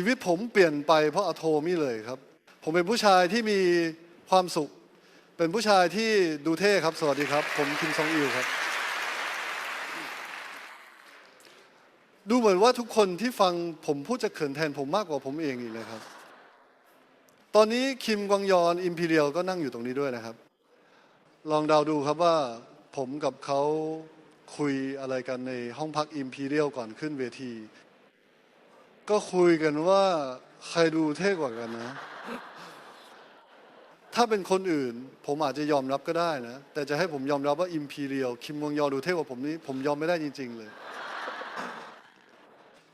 ชีวิตผมเปลี่ยนไปเพราะอะโทมี่เลยครับ ผมเป็นผู้ชายที่มีความสุข เป็นผู้ชายที่ดูเท่ครับ สวัสดีครับ ผมคิมซองอิลครับ ดูเหมือนว่าทุกคนที่ฟังผมพูดจะเขินแทนผมมากกว่าผมเองอีกเลยครับ ตอนนี้คิมกวางยอนอิมพีเรียลก็นั่งอยู่ตรงนี้ด้วยนะครับ ลองเดาดูครับว่าผมกับเขาคุยอะไรกันในห้องพักอิมพีเรียลก่อนขึ้นเวที ก็คุยกันว่าใครดูเท่กว่ากันนะ ถ้าเป็นคนอื่น ผมอาจจะยอมรับก็ได้นะ แต่จะให้ผมยอมรับว่าอิมพีเรียลคิมวงยอดูเท่กว่าผมนี้ผมยอมไม่ได้จริง ๆ เลย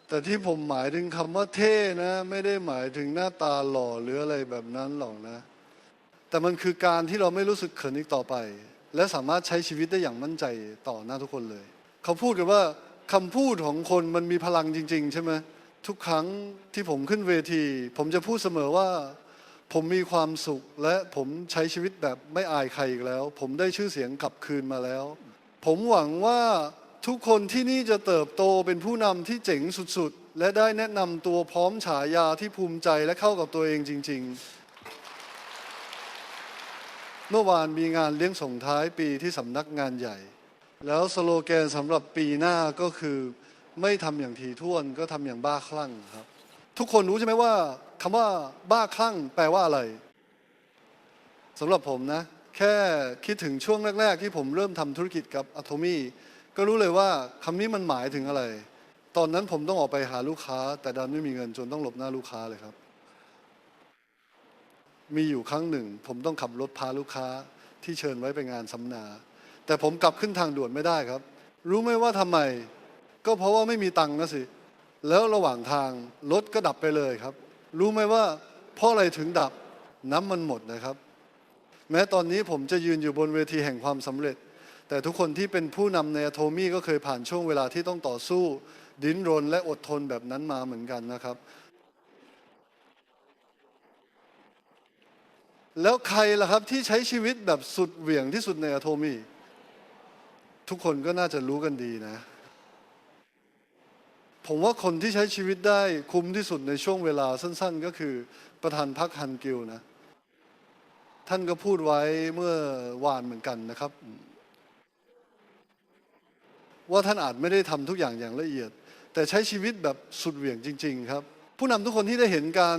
แต่ที่ผมหมายถึงคำว่าเท่นะ ไม่ได้หมายถึงหน้าตาหล่อหรืออะไรแบบนั้นหรอกนะ แต่มันคือการที่เราไม่รู้สึกเขินอีกต่อไป และสามารถใช้ชีวิตได้อย่างมั่นใจต่อหน้าทุกคนเลย เขาพูดกันว่าคำพูดของคนมันมีพลังจริง ๆ ใช่ไหม ทุกครั้งที่ผมขึ้นเวที ผมจะพูดเสมอว่า ผมมีความสุขและผมใช้ชีวิตแบบไม่อายใครอีกแล้ว ผมได้ชื่อเสียงกลับคืนมาแล้ว ผมหวังว่าทุกคนที่นี่จะเติบโตเป็นผู้นำที่เจ๋งสุดๆ และได้แนะนำตัวพร้อมฉายาที่ภูมิใจและเข้ากับตัวเองจริง ๆ เมื่อวานมีงานเลี้ยงส่งท้ายปีที่สำนักงานใหญ่ แล้วสโลแกนสำหรับปีหน้าก็คือ ไม่ทำอย่างถี่ถ้วนก็ทำอย่างบ้าคลั่งครับ ทุกคนรู้ใช่ไหมว่าคำว่าบ้าคลั่งแปลว่าอะไรสำหรับผมนะ แค่คิดถึงช่วงแรก ๆ ที่ผมเริ่มทำธุรกิจกับอะโทมี่ก็รู้เลยว่าคำนี้มันหมายถึงอะไร ตอนนั้นผมต้องออกไปหาลูกค้า แต่ดันไม่มีเงินจนต้องหลบหน้าลูกค้าเลยครับ มีอยู่ครั้งหนึ่ง ผมต้องขับรถพาลูกค้าที่เชิญไว้ไปงานสัมมนา แต่ผมกลับขึ้นทางด่วนไม่ได้ครับ รู้ไหมว่าทำไม ก็เพราะว่าไม่มีตังค์นะสิ แล้วระหว่างทางรถก็ดับไปเลยครับ รู้ไหมว่าเพราะอะไรถึงดับน้ำมันหมดนะครับ แม้ตอนนี้ผมจะยืนอยู่บนเวทีแห่งความสำเร็จ แต่ทุกคนที่เป็นผู้นำในอะโทมี่ก็เคยผ่านช่วงเวลาที่ต้องต่อสู้ ดิ้นรนและอดทนแบบนั้นมาเหมือนกันนะครับ แล้วใครล่ะครับที่ใช้ชีวิตแบบสุดเหวี่ยงที่สุดในอะโทมี่ทุกคนก็น่าจะรู้กันดีนะ ผมว่าคนที่ใช้ชีวิตได้คุ้มที่สุดในช่วงเวลาสั้น ๆ ก็คือประธานพรรคฮันกิลนะ ท่านก็พูดไว้เมื่อวานเหมือนกันนะครับ ว่าท่านอาจไม่ได้ทำทุกอย่างอย่างละเอียด แต่ใช้ชีวิตแบบสุดเหวี่ยงจริง ๆ ครับ ผู้นำทุกคนที่ได้เห็นการ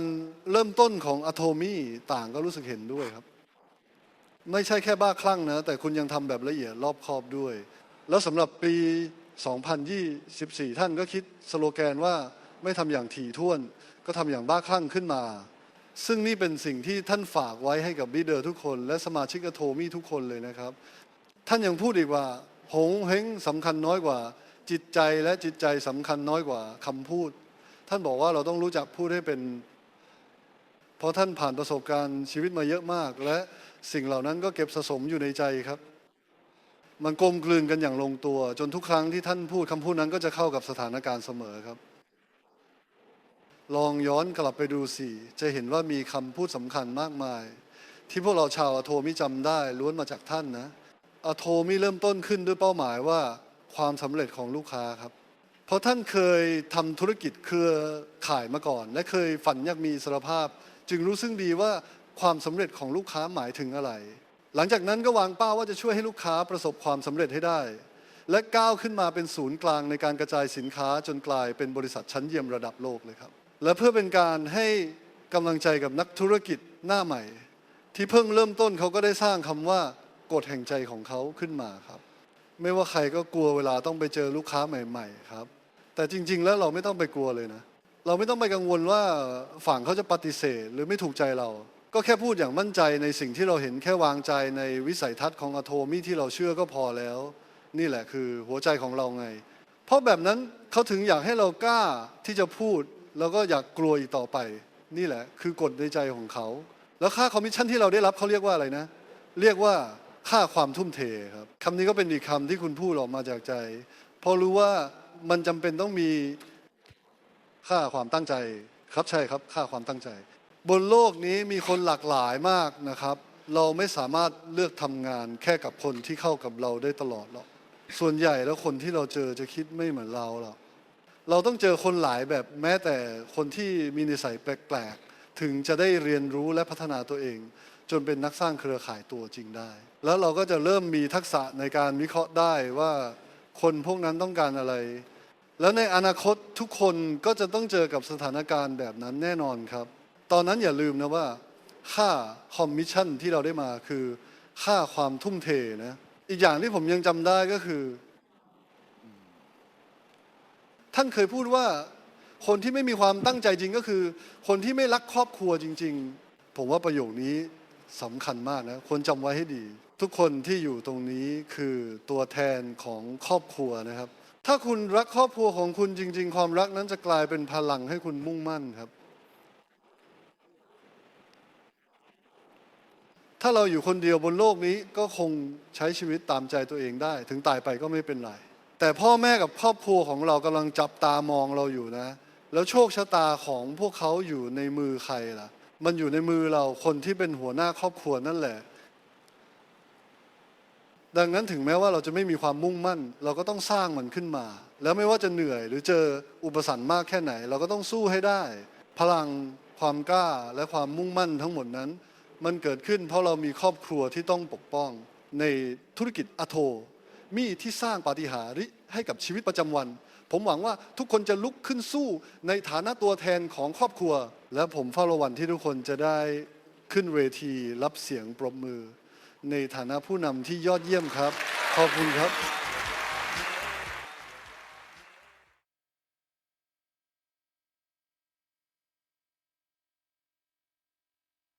เริ่มต้นของอะโทมี่ต่างก็รู้สึกเห็นด้วยครับ ไม่ใช่แค่บ้าคลั่งนะ แต่คุณยังทำแบบละเอียดรอบคอบด้วย แล้วสำหรับปี 2024 ท่านก็คิดสโลแกนว่าไม่ทำอย่างถี่ถ้วน ก็ทำอย่างบ้าคลั่งขึ้นมา ซึ่งนี่เป็นสิ่งที่ท่านฝากไว้ให้กับบีเดอร์ทุกคน และสมาชิกอโทมี่ทุกคนเลยนะครับ ท่านยังพูดอีกว่า หงเฮงสำคัญน้อยกว่า จิตใจและจิตใจสำคัญน้อยกว่าคำพูด ท่านบอกว่าเราต้องรู้จักพูดให้เป็นเพราะท่านผ่านประสบการณ์ชีวิตมาเยอะมาก และสิ่งเหล่านั้นก็เก็บสะสมอยู่ในใจครับ มันกลมกลืนกันอย่างลงตัว จนทุกครั้งที่ท่านพูดคำพูดนั้นก็จะเข้ากับสถานการณ์เสมอครับ ลองย้อนกลับไปดูสิจะเห็นว่ามีคำพูดสำคัญมากมาย ที่พวกเราชาวอะโทมิจำได้ล้วนมาจากท่านนะอะโทมิเริ่มต้นขึ้นด้วยเป้าหมายว่าความสำเร็จของลูกค้าครับ เพราะท่านเคยทำธุรกิจเครือข่ายมาก่อน และเคยฝันอยากมีอิสรภาพ จึงรู้ซึ่งดีว่าความสำเร็จของลูกค้าหมายถึงอะไร หลังจากนั้นก็วางเป้าว่าจะช่วยให้ลูกค้าประสบความสำเร็จให้ได้ และก้าวขึ้นมาเป็นศูนย์กลางในการกระจายสินค้าจนกลายเป็นบริษัทชั้นเยี่ยมระดับโลกเลยครับ และเพื่อเป็นการให้กำลังใจกับนักธุรกิจหน้าใหม่ ที่เพิ่งเริ่มต้นเขาก็ได้สร้างคำว่ากฎแห่งใจของเขาขึ้นมาครับ ไม่ว่าใครก็กลัวเวลาต้องไปเจอลูกค้าใหม่ ๆ ครับ แต่จริง ๆ แล้วเราไม่ต้องไปกลัวเลยนะ เราไม่ต้องไปกังวลว่าฝั่งเขาจะปฏิเสธ หรือไม่ถูกใจเรา ก็แค่พูดอย่างมั่นใจในสิ่งที่เราเห็นแค่วางใจในวิสัยทัศน์ของอโทมี่ที่เราเชื่อก็พอแล้ว นี่แหละคือหัวใจของเราไง เพราะแบบนั้นเขาถึงอยากให้เรากล้าที่จะพูด แล้วก็อยากกลัวอีกต่อไป นี่แหละ คือกฎในใจของเขา แล้วค่าคอมมิชชั่นที่เราได้รับเขาเรียกว่าอะไรนะ เรียกว่าค่าความทุ่มเทครับคำนี้ก็เป็นอีกคำที่คุณพูดออกมาจากใจพราะรู้ว่ามันจำเป็นต้องมีค่าความตั้งใจครับใช่ครับค่าความตั้งใจ บนโลกนี้มีคนหลากหลายมากนะครับ เราไม่สามารถเลือกทำงานแค่กับคนที่เข้ากับเราได้ตลอดหรอกส่วนใหญ่แล้วคนที่เราเจอจะคิดไม่เหมือนเราหรอกเราต้องเจอคนหลายแบบแม้แต่คนที่มีนิสัยแปลกๆ ถึงจะได้เรียนรู้และพัฒนาตัวเอง จนเป็นนักสร้างเครือข่ายตัวจริงได้ แล้วเราก็จะเริ่มมีทักษะในการวิเคราะห์ได้ว่าคนพวกนั้นต้องการอะไร แล้วในอนาคตทุกคนก็จะต้องเจอกับสถานการณ์แบบนั้นแน่นอนครับ ตอนนั้นอย่าลืมนะว่า ค่าคอมมิชชั่นที่เราได้มาคือ ค่าความทุ่มเทนะ อีกอย่างที่ผมยังจำได้ก็คือ ท่านเคยพูดว่าคนที่ไม่มีความตั้งใจจริงก็คือ คนที่ไม่รักครอบครัวจริง ๆ ผมว่าประโยคนี้สำคัญมากนะควรจำไว้ให้ดี ทุกคนที่อยู่ตรงนี้คือตัวแทนของครอบครัวนะครับ ถ้าคุณรักครอบครัวของคุณจริง ๆ ความรักนั้นจะกลายเป็นพลังให้คุณมุ่งมั่นครับ ถ้าเราอยู่คนเดียวบนโลกนี้ก็คงใช้ชีวิตตามใจตัวเองได้ ถึงตายไปก็ไม่เป็นไร แต่พ่อแม่กับครอบครัวของเรากำลังจับตามองเราอยู่นะ แล้วโชคชะตาของพวกเขาอยู่ในมือใครล่ะ มันอยู่ในมือเราคนที่เป็นหัวหน้าครอบครัวนั่นแหละ ดังนั้นถึงแม้ว่าเราจะไม่มีความมุ่งมั่น เราก็ต้องสร้างมันขึ้นมา แล้วไม่ว่าจะเหนื่อย หรือเจออุปสรรคมากแค่ไหน เราก็ต้องสู้ให้ได้ พลังความกล้าและความมุ่งมั่นทั้งหมดนั้น มันเกิดขึ้นเพราะเรามีครอบครัวที่ต้องปกป้องในธุรกิจอโท มีที่สร้างปาฏิหาริย์ให้กับชีวิตประจำวัน ผมหวังว่าทุกคนจะลุกขึ้นสู้ในฐานะตัวแทนของครอบครัว และผมเฝ้ารอวันที่ทุกคนจะได้ขึ้นเวทีรับเสียงปรบมือ ในฐานะผู้นำที่ยอดเยี่ยมครับ ขอบคุณครับ